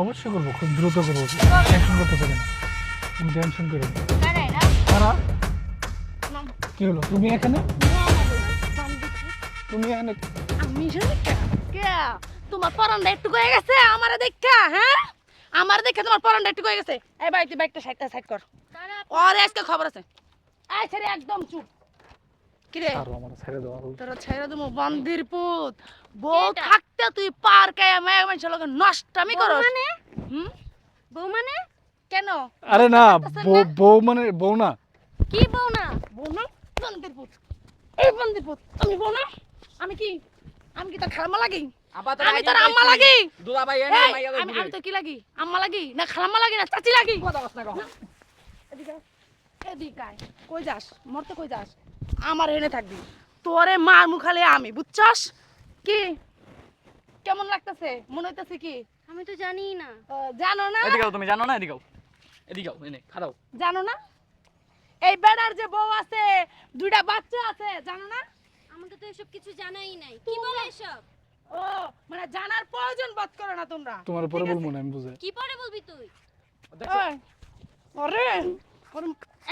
অবশ্যই করব খুব দ্রুত করব। টেনশন করতে পারেন তুমি টেনশন করো না। না তারা? কি হলো? তুমি এখানে? তুমি এখানে? আমি তোমার পরানটা একটু হয়ে গেছে আমারে দেখা হ্যাঁ? আমার দেখে তোমার পরানটা একটু হয়ে গেছে। এই ভাই তুই বাইকটা সাইড সাইড কর। ওর আজকে খবর আছে। আয় ছেড়ে একদম চুপ। কি রে আরও আমার ছেড়ে দেওয়া হোক। তোরা ছেড়ে দেবো বন্দির পুত। বউ? থাকতে তুই পার কায় মেয়ে মানুষের লগে নষ্টামি করো মানে? হুম? বউ মানে? কেন? আরে না বউ মানে বউ না। কি বউ না? বউ না বন্দির পুত। এই বন্দির পুত আমি বউ না? আমি কি আমি কি তোর খালাম্মা লাগি? আমি তোর আম্মা লাগি? আমি আমি তো কি লাগি? আম্মা লাগি? না খালাম্মা লাগি না চাচি লাগি? এদিকে এদিকে। কই যাস? মরতে কই যাস? আমার এনে থাকবি। তোরে মার মুখালে আমি বুঝছস? কি? কেমন লাগতেছে? মনে হইতেছে কি? আমি তো জানি না। জানো না? এদিকে তুমি জানো না এদিকে এদিকে এনে খারাও জানো না? এই বেড়ার যে বউ আছে দুইটা বাচ্চা আছে জানো না? আমাকে তো এসব কিছু জানাই নাই। কি বলে এসব? ও মানে জানার প্রয়োজন বোধ করো না তোমরা। তোমার পরে বলব না আমি বুঝে কি পরে বলবি তুই? ওরে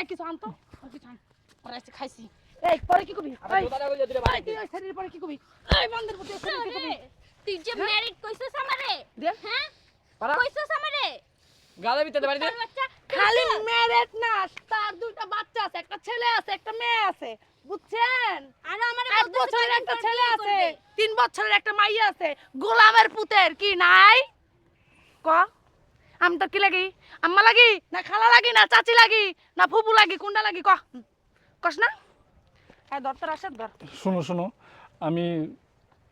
এক কিছু আনতো আর কিছু আন। এসে খাইছি। এই পরে কি কবি? এই, পরে কি কবি? এই বন্ধের প্রতি শরীর কি কবি? তুই যে ম্যারিড কইছস আমারে? দে। হ্যাঁ? পারা। কইছস আমারে? গালে খালি মেরেট না তার দুইটা বাচ্চা আছে একটা ছেলে আছে একটা মেয়ে আছে বুঝছেন? আর আমারে এক বছরের একটা ছেলে আছে তিন বছরের একটা মাইয়া আছে গোলামের পুতের কি নাই? ক? আমি তো কি লাগি? আম্মা লাগি? না খালা লাগি? না চাচি লাগি? না ফুপু লাগি? কোনটা লাগি? ক? কস না? হ্যাঁ ধর তোর আসার ধর শোনো শোনো আমি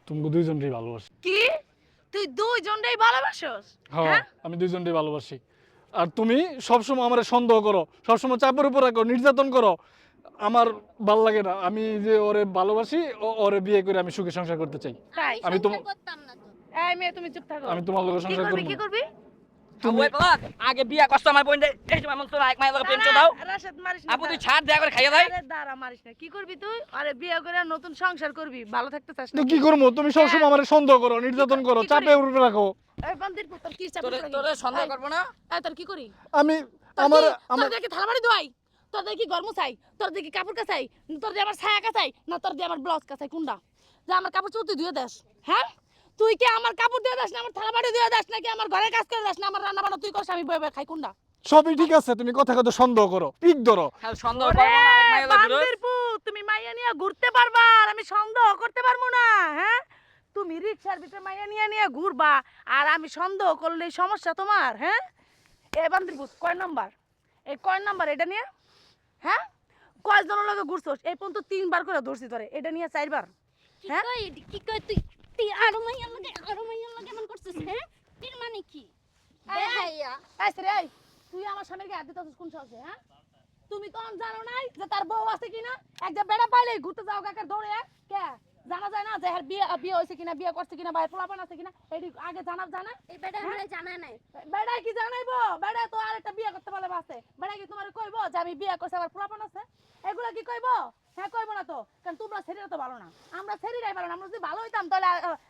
তোমাকে দুইজনকেই ভালোবাসি। কি? তুই ভালোবাসোস? হ্যাঁ আমি দুইজনকেই ভালোবাসি। আর তুমি সবসময় আমার সন্দেহ করো সবসময় চাপের উপর রাখো নির্যাতন করো। আমার ভালো লাগে না আমি যে ওরে ভালোবাসি ও ওরে বিয়ে করে আমি সুখে সংসার করতে চাই। আমি আমি তো তোমা- করতাম না তো। এই মেয়ে তুমি চুপ থাকো। আমি তোমার লোকের সংসার করবি করব কি না। করবি তুমি আগে বিয়া কষ্ট আমার বোন এই সময় মন তো এক মাইল প্রেম দাঁড়া, দাও রাশেদ মারিস না আপু তুই ছাড় দেয়া করে খাইয়া দেয় আরে দাঁড়া মারিস না। কি করবি তুই? আরে বিয়ে করে নতুন সংসার করবি। ভালো থাকতে চাস না কি করব? তুমি সবসময় আমার সন্দেহ করো নির্যাতন করো কি করি? চাপের উপরে রাখো। এই বান্দির পুত্র কি চাপ তোরে তোরে সন্দেহ করব না। এই তোর কি করি? আমি আমার আমার তোর দেখি থালাবাড়ি দোয়াই তোর দেখি গরম চাই তোর দেখি কাপড় কাছাই তোর দিয়ে আমার ছায়া কাচাই। না তোর দিয়ে আমার ব্লাউজ কাছাই কোনটা? যে আমার কাপড় চোর তুই ধুয়ে দেস। হ্যাঁ? তুই কি আমার কাপড় দিয়ে দাস না আমার থালাবাড়ি দিয়ে দাস নাকি আমার ঘরে কাজ করে দাস না আমার রান্না বান্না তুই করছ আমি বয়ে বয়ে খাই কোনটা? সবই ঠিক আছে তুমি কথা কথা সন্দেহ করো পিক ধরো। হ্যাঁ সন্দেহ তুমি মাইয়া নিয়ে ঘুরতে পারবা আর আমি সন্দেহ করতে পারব না হ্যাঁ? তুমি রিক্সার ভিতরে মাইয়া নিয়ে নিয়ে ঘুরবা আর আমি সন্দেহ করলে সমস্যা তোমার হ্যাঁ? এ বান্দির পুত, কয় নাম্বার? এই কয় নাম্বার এটা নিয়ে? হ্যাঁ? কয়জনের লগে ঘুরছোস? এই পর্যন্ত তিনবার করে ধরছি ধরে এটা নিয়ে চারবার কি হ্যাঁ? কই কি কই তুই? তুই আরও মাইয়ার লাগে আরও মাইয়ার লাগে এমন করছিস হ্যাঁ? এর মানে কি? বেহাইয়া এই রে এই তুই আমার স্বামীর গায়ে হাত দিতেছিস কোন সাহসে হ্যাঁ? তুমি তখন জানো নাই যে তার বউ আছে কিনা? এক যে বেড়া পাইলে ঘুরতে যাও কাকার দৌড়ে কে? যে হ্যাঁ বিয়ে বিয়ে হয়েছে কিনা বিয়ে করছে কিনা বা পোলাপান আছে কিনা এটি আগে জানা জানা? এই বেটা আমারে জানা নাই। বেড়া কি জানাইবো? বেড়া তো আর একটা বিয়ে করতে পারলে আছে। বেড়া কি তোমার কইবো যে আমি বিয়ে করছি আমার পোলাপান আছে? এগুলা কি কইবো? হ্যাঁ কইবো না তো। কারণ তোমরা ছেড়ে তো ভালো না। আমরা ছেড়েই ভালো না। আমরা যদি ভালো হইতাম তাহলে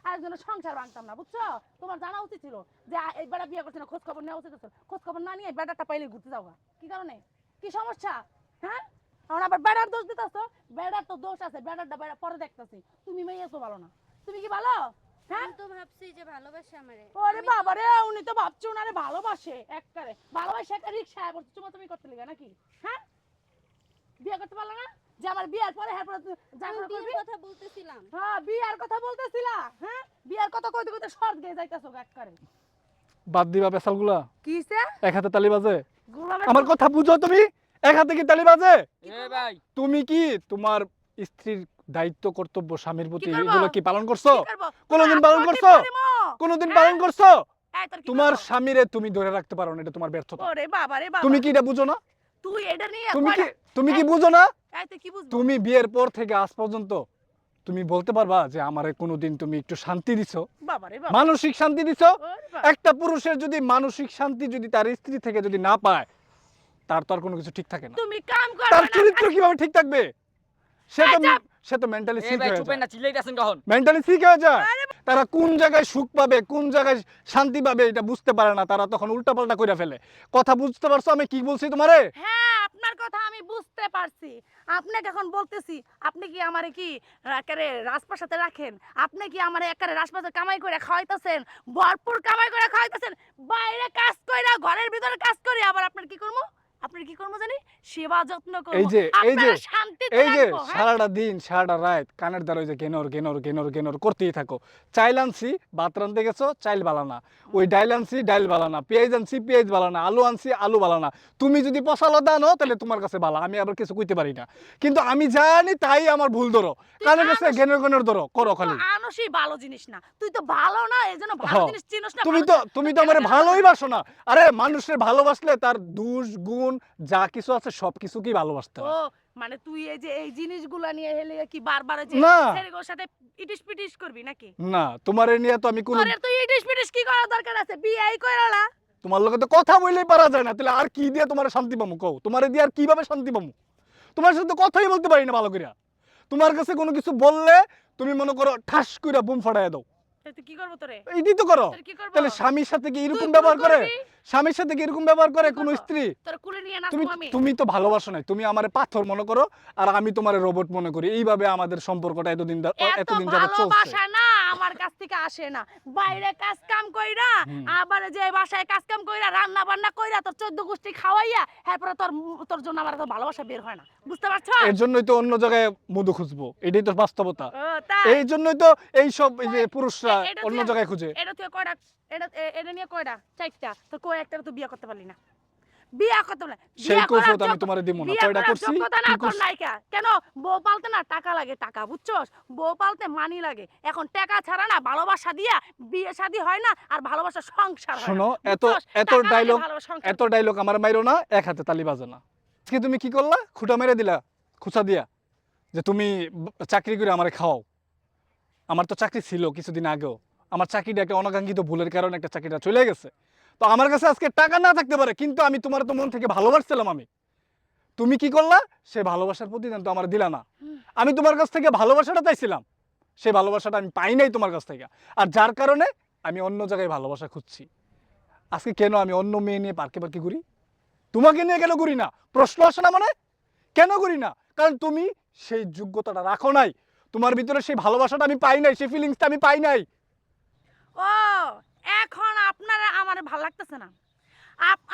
আরেকজনের সংসার ভাঙতাম না বুঝছ? তোমার জানা উচিত ছিল যে এই বেড়া বিয়ে করছে না খোঁজ খবর নেওয়া উচিত ছিল। খোঁজ খবর না নিয়ে বেড়াটা পাইলে ঘুরতে যাওয়া। কি কারণে? কি সমস্যা? হ্যাঁ? এখন আবার বেড়ার দোষ দিতেছো? বেড়ার তো দোষ আছে বেড়ারটা বেড়া পরে দেখতেছি। তুমি ভালো না। তুমি কি ভালো? হ্যাঁ? আমি তো ভাবছি যে ভালোবাসে আমারে। ওরে বাবা রে উনি তো ভাবছে উনারে ভালোবাসে একবারে ভালোবাসে একটা রিক্সায় পড়ছে চুমা তুমি করতে লিগা নাকি? হ্যাঁ? বিয়ে করতে পারল না? যে আমার বিয়ের পরে হ্যাঁ পরে বিয়ের কথা বলতেছিলাম। হ্যাঁ বিয়ার কথা বলতেছিলা? হ্যাঁ? বিয়ার কথা কইতে কইতে শর্ট গিয়ে যাইতাছো একবারে বাদ দিবা পেশালগুলা কিসে? এক হাতে তালি বাজে? আমার কথা বুঝো তুমি? এক হাতে কি তালি বাজে? ভাই। তুমি কি তোমার স্ত্রীর দায়িত্ব কর্তব্য স্বামীর প্রতি? এগুলো কি পালন করছ? কোনোদিন তোমার পালন করছ? কোনোদিন হ্যাঁ? পালন করছ? তোমার স্বামীরে তুমি ধরে রাখতে পারো না এটা তোমার ব্যর্থতা। ওরে বাবা রে বাবা। তুমি কি এটা বুঝো না? তুই এটা নিয়ে তুমি কি তুমি কি বুঝো না? এই কি বুঝব? তুমি বিয়ের পর থেকে আজ পর্যন্ত তুমি বলতে পারবা যে আমারে কোনোদিন তুমি একটু শান্তি দিছো? বাবা রে বাবা। মানসিক শান্তি দিছো? একটা পুরুষের যদি মানসিক শান্তি যদি তার স্ত্রী থেকে যদি না পায় তার তো আর কোনো কিছু ঠিক থাকে না। তুমি কাম করো তার চরিত্র কীভাবে ঠিক থাকবে? সে তো সে তো মেন্টালি সিক হয়ে যায়। না চিল্লাইতেছেন কখন? মেন্টালি সিক হয়ে যায়। তারা কোন জায়গায় সুখ পাবে কোন জায়গায় শান্তি পাবে এটা বুঝতে পারে না। তারা তখন উল্টাপাল্টা করে ফেলে। কথা বুঝতে পারছ? আমি কি বলছি তোমারে? হ্যাঁ আপনার কথা আমি বুঝতে পারছি। আপনাকে এখন বলতেছি আপনি কি আমারে কি একারে রাজপ্রাসাদে রাখেন? আপনি কি আমারে একারে রাজপ্রাসাদে কামাই করে খাওয়াইতেছেন? ভরপুর কামাই করে খাওয়াইতেছেন? বাইরে কাজ কইরা ঘরের ভিতরে কাজ করি আবার আপনার কি করব? আপনার কি করব জানি? সেবা যত্ন করব। এই যে এই যে এই যে হ্যাঁ? সারাটা দিন সারাটা রাত কানের দ্বারা ওই যে গেনর গেনর গেনর গেনর করতেই থাকো। চাইল আনছি ভাত রানতে গেছো চাইল বালানা ওই ডাইল আনছি ডাইল বালানা পেঁয়াজ আনছি পেঁয়াজ বালানা আলু আনছি আলু বালানা তুমি যদি পশালো দানো তাহলে তোমার কাছে বালা। আমি আবার কিছু কইতে পারি না। কিন্তু আমি জানি তাই আমার ভুল ধরো। কানের কাছে আনস- গেনর গেনর ধরো করো খালি তো আনসই ভালো জিনিস না। তুই তো ভালো না এই জন্য ভালো হ্যাঁ। জিনিস চিনিস না তুমি তো তুমি তো আমার ভালোই ভালো বাসো না। আরে মানুষের ভালোবাসলে তার দোষ গুণ যা কিছু আছে সব কিছুকেই ভালোবাসতে হয়। মানে তুই এই যে এই জিনিসগুলা নিয়ে হেলে কি বারবার যে। ছেলেগুলোর সাথে ইটিস পিটিস করবি নাকি? না তোমার নিয়ে তো আমি কোনো তোরে তুই ইটিস পিটিস কি করার দরকার আছে? বিয়েই কইরা না তোমার লোকে তো কথা বললেই পারা যায় না। তাহলে আর কি দিয়ে তোমার শান্তি পামু কও? তোমার দিয়ে আর কীভাবে শান্তি পামু? তোমার সাথে তো কথাই বলতে পারি না ভালো করিয়া তোমার কাছে কোনো কিছু বললে তুমি মনে করো ঠাস কইরা বুম ফাটাইয়া দাও। কি করব তোরে? এইটাই তো করো। তাহলে স্বামীর সাথে কি এরকম ব্যবহার করে? স্বামীর সাথে কি এরকম ব্যবহার করে কোন স্ত্রী? তোর কুলে নিয়ে তুমি তুমি তো ভালোবাসো না তুমি আমার পাথর মনে করো আর আমি তোমার রোবট মনে করি। এইভাবে আমাদের সম্পর্কটা এতদিন এতদিন যাবত চলছে। ভালোবাসা না। আমার কাছ থেকে আসে না। বাইরে কাজ কাম কইরা আবার যে বাসায় কাজ কাম কইরা রান্না বান্না কইরা তোর চোদ্দ গোষ্ঠী খাওয়াইয়া এরপরে তোর তোর জন্য আমার ভালোবাসা বের হয় না। বুঝতে পারছ? এর জন্যই তো অন্য জায়গায় মধু খুঁজবো। এটাই তো বাস্তবতা। এই জন্যই তো এই সব এই যে পুরুষরা অন্য জায়গায় খুঁজে। এটা তুই কয়টা এটা এটা নিয়ে কয়টা? চারটা। তো কই একটা তো বিয়ে করতে পারলি না। বিয়ে না। সেই আমি তোমারে দিব না। কয়টা করার করছি? না তোর নাইকা কেন? বউ পালতে না টাকা লাগে টাকা বুঝছস? বউ পালতে মানি লাগে। এখন টাকা ছাড়া না ভালোবাসা দিয়া বিয়ে শাদী হয় না আর ভালোবাসা সংসার হয় শোনো এত এত ডায়লগ এত ডায়লগ আমার মাইরো না এক হাতে তালি বাজে না। আজকে তুমি কি করলা? খুঁটা মেরে দিলা খুচা দিয়া যে তুমি চাকরি করে আমারে খাওয়াও। আমার তো চাকরি ছিল কিছুদিন আগেও। আমার চাকরিটা একটা অনাকাঙ্ক্ষিত ভুলের কারণে একটা চাকরিটা চলে গেছে। তো আমার কাছে আজকে টাকা না থাকতে পারে, কিন্তু আমি তোমার তো মন থেকে ভালোবাসছিলাম আমি। তুমি কি করলা? সে ভালোবাসার প্রতিদান তো আমার দিলা না। আমি তোমার কাছ থেকে ভালোবাসাটা চাইছিলাম। সেই ভালোবাসাটা আমি পাই নাই তোমার কাছ থেকে। আর যার কারণে আমি অন্য জায়গায় ভালোবাসা খুঁজছি। আজকে কেন আমি অন্য মেয়ে নিয়ে পার্কে পার্কে ঘুরি? তোমাকে নিয়ে কেন ঘুরি না? প্রশ্ন আসে না মানে? কেন ঘুরি না? কারণ তুমি সেই যোগ্যতাটা রাখো নাই। তোমার ভিতরে সেই ভালোবাসাটা আমি পাই নাই, সেই ফিলিংসটা আমি পাই নাই। ও এখন আপনার আমার ভালো লাগতেছে না।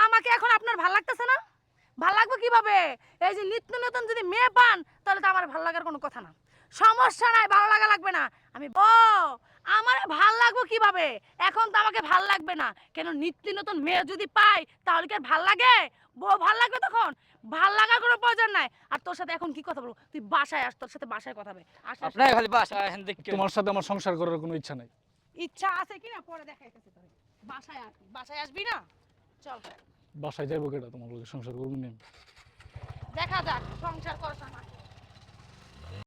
আমাকে এখন আপনার ভালো লাগতেছে না? ভালো লাগবে কীভাবে? এই যে নিত্য নতুন যদি মেয়ে পান তাহলে তো আমার ভালো লাগার কোনো কথা না। সমস্যা নাই ভালো লাগা লাগবে না। আমি ও আমার ভালো লাগবে কীভাবে? এখন তো আমাকে ভালো লাগবে না। কেন নিত্য নতুন মেয়ে যদি পাই তাহলে কি আর ভালো লাগে? বউ ভালো লাগবে তখন? ভালো লাগার কোনো প্রয়োজন নাই। আর তোর সাথে এখন কি কথা বলব? তুই বাসায় আস তোর সাথে বাসায় কথা হবে। তোমার সাথে আমার সংসার করার কোনো ইচ্ছা নাই। ইচ্ছা আছে কিনা পরে দেখাইতেছি তোরে। বাসায় আসবি বাসায় আসবি না? চল বাসায় যাইবো কেটা তোমার লোকের সংসার করব নি দেখা যাক সংসার করছ না